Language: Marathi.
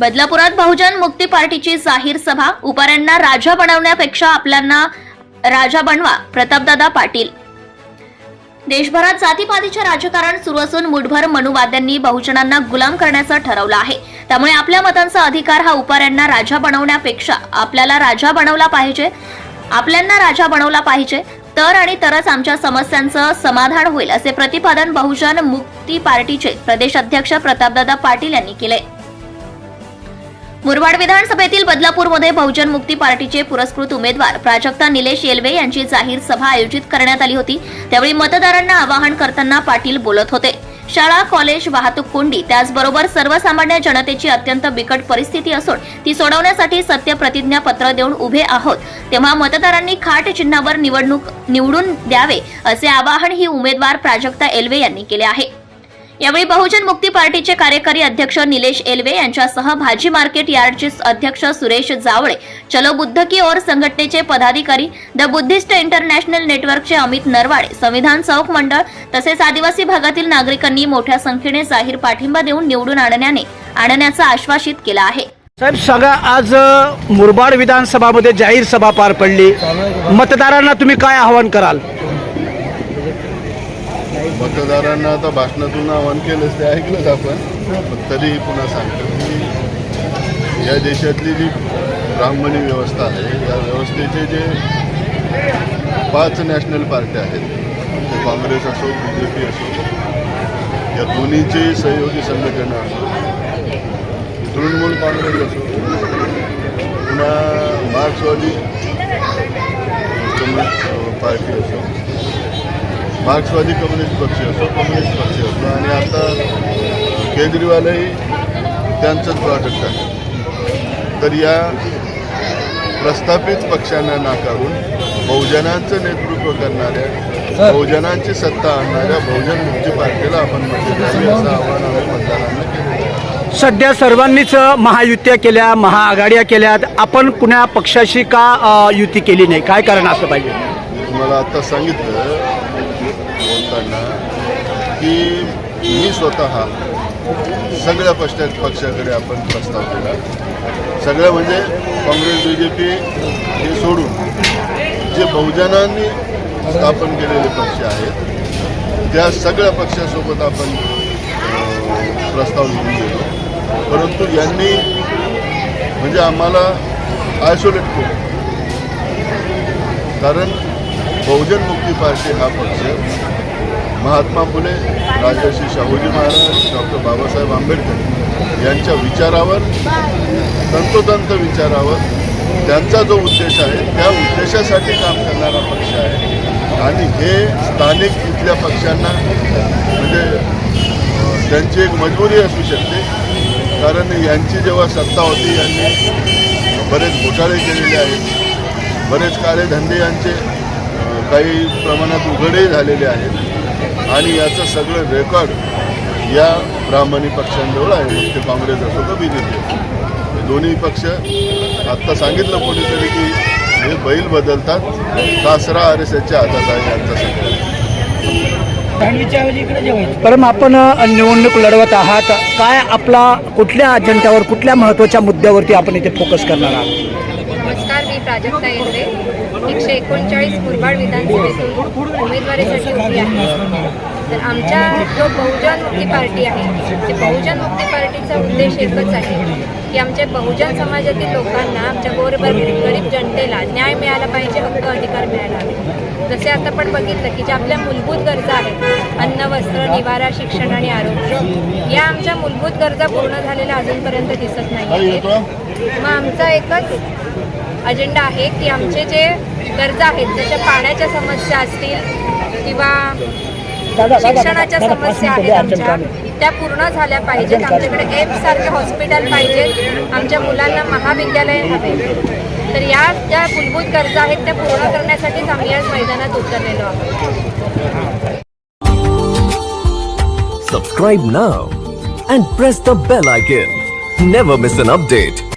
बदलापुरात बहुजन मुक्ती पार्टीची जाहीर सभा. उपाऱ्यांना राजा बनवण्यापेक्षा आपल्यांना राजा बनवा प्रतापदादा पाटील. देशभरात जातीपातीचे राजकारण सुरू असून मुठभर मनुवाद्यांनी बहुजनांना गुलाम करण्याचं ठरवलं आहे. त्यामुळे आपल्या मतांचा अधिकार हा उपाऱ्यांना राजा बनवण्यापेक्षा आपल्याला राजा बनवला पाहिजे. आपल्यांना राजा बनवला पाहिजे. तर आणि तरच आमच्या समस्यांचं समाधान होईल असे प्रतिपादन बहुजन मुक्ती पार्टीचे प्रदेश अध्यक्ष प्रतापदादा पाटील यांनी केले मुरबाड विधानसभेतील बदलापूरमध्ये बहुजन मुक्ती पार्टीचे पुरस्कृत उमेदवार प्राजक्ता निलेश येलवे यांची जाहीर सभा आयोजित करण्यात आली होती. त्यावेळी मतदारांना आवाहन करताना पाटील बोलत होते. शाळा कॉलेज वाहतूक कोंडी त्याचबरोबर सर्वसामान्य जनतेची अत्यंत बिकट परिस्थिती असून ती सोडवण्यासाठी सत्य प्रतिज्ञापत्र देऊन उभे आहोत. तेव्हा मतदारांनी खाट चिन्हावर निवडणूक निवडून द्यावे असे आवाहन ही उमेदवार प्राजक्ता एल्वे यांनी केले आहे. यावेळी बहुजन मुक्ती पार्टीचे कार्यकारी अध्यक्ष निलेश एल्वे यांच्यासह भाजी मार्केट यार्डचे अध्यक्ष सुरेश जावळे चलो बुद्ध की ओर संघटनेचे पदाधिकारी द बुद्धिस्ट इंटरनॅशनल नेटवर्कचे अमित नरवाडे संविधान चौक मंडळ तसेच आदिवासी भागातील नागरिकांनी मोठ्या संख्येने जाहीर पाठिंबा देऊन निवडून आणण्याने आणण्याचं आश्वासित केलं आहे. साहेब सगळं आज मुरबाड विधानसभामध्ये जाहीर सभा पार पडली. मतदारांना तुम्ही काय आवाहन कराल? मतदारांना आता भाषणातून आवाहन केलंच ते ऐकलंच आपण. पण तरीही पुन्हा सांगतो की या देशातली जी ब्राह्मणी व्यवस्था आहे या व्यवस्थेचे जे पाच नॅशनल पार्ट्या आहेत ते काँग्रेस असो बी जे पी असो या दोन्हीचे सहयोगी संघटना असो तृणमूल काँग्रेस असो पुन्हा मार्क्सवादी पार्टी असो मार्क्सवादी कम्युनिस्ट पक्ष असो कम्युनिस्ट पक्ष असो. आणि आता केजरीवालही त्यांचंच प्रॉडक्ट आहे. तर या प्रस्थापित पक्षांना नाकारून बहुजनांचं नेतृत्व करणाऱ्या बहुजनांची सत्ता आणणाऱ्या बहुजन मुक्ती पार्टीला आपण द्यावी असं आव्हान आम्ही मतदारांना केलं. सध्या सर्वांनीच महायुत्या केल्या महाआघाड्या केल्यात. आपण कुण्या पक्षाशी का युती केली नाही? काय कारण असं पाहिजे? मी तुम्हाला आता सांगितलं बोलताना की मी स्वतः सगळ्या पक्ष पक्षाकडे आपण प्रस्ताव केला. सगळं म्हणजे काँग्रेस बी जे पी हे सोडून जे बहुजनांनी स्थापन केलेले पक्ष आहेत त्या सगळ्या पक्षासोबत आपण प्रस्ताव घेऊन गेलो परंतु यांनी म्हणजे आम्हाला आयसोलेट केलं. कारण बहुजन मुक्ती पार्टी हा पक्ष महात्मा फुले राजर्षी शाहूजी महाराज डॉक्टर बाबासाहेब आंबेडकर यांच्या विचारावर तंतोतंत विचारावर त्यांचा जो उद्देश आहे त्या उद्देशासाठी काम करणारा पक्ष आहे. आणि हे स्थानिक इथल्या पक्षांना म्हणजे त्यांची एक मजबुरी असू शकते. कारण यांची जेव्हा सत्ता होती यांनी बरेच घोटाळे केलेले आहेत. बरेच काळे धंदे यांचे काही प्रमाणात उघडेही झालेले आहेत. आणि याचं सगळं रेकॉर्ड या ब्राह्मणी पक्षांजवळ आहे. ते काँग्रेस असो का बी जे पी असो. हे दोन्ही पक्ष आत्ता सांगितलं कोणीतरी की हे बैल बदलतात. कासरा आर एस एसच्या हातात आहे यांचा सगळं. परम आपण निवडणूक लढवत आहात. काय आपला कुठल्या अजेंड्यावर कुठल्या महत्त्वाच्या मुद्द्यावरती आपण इथे फोकस करणार आहात? नमस्कार मी प्राजक्ता येंद्रे. एकशे एकोणचाळीस मुरबाड विधानसभेतून उमेदवारीसाठी उभी आहे. तर आमच्या जो बहुजन मुक्ती पार्टी आहे ते बहुजन मुक्ती पार्टीचा उद्देश एकच आहे की आमच्या बहुजन समाजातील लोकांना आमच्या गोरगरीब गरीब जनतेला न्याय मिळाला पाहिजे हक्क अधिकार मिळाला हवे. जसे आता आपण बघितलं की ज्या आपल्या मूलभूत गरजा आहेत अन्न वस्त्र निवारा शिक्षण आणि आरोग्य या आमच्या मूलभूत गरजा पूर्ण झालेल्या अजूनपर्यंत दिसत नाही मग आमचा एकच अजेंडा आहे की आमचे जे गरजा आहेत जशा पाण्याच्या समस्या असतील किंवा शिक्षणाच्या समस्या आहेत आमच्या त्या पूर्ण झाल्या पाहिजेत. आमच्याकडे एम्स सारखे हॉस्पिटल पाहिजेत आमच्या मुलांना महाविद्यालय हवे. तर या ज्या मूलभूत गरजा आहेत त्या पूर्ण करण्यासाठीच आम्ही आज मैदानात उतरलेलो आहोत. Subscribe now and press the bell icon. Never miss an update.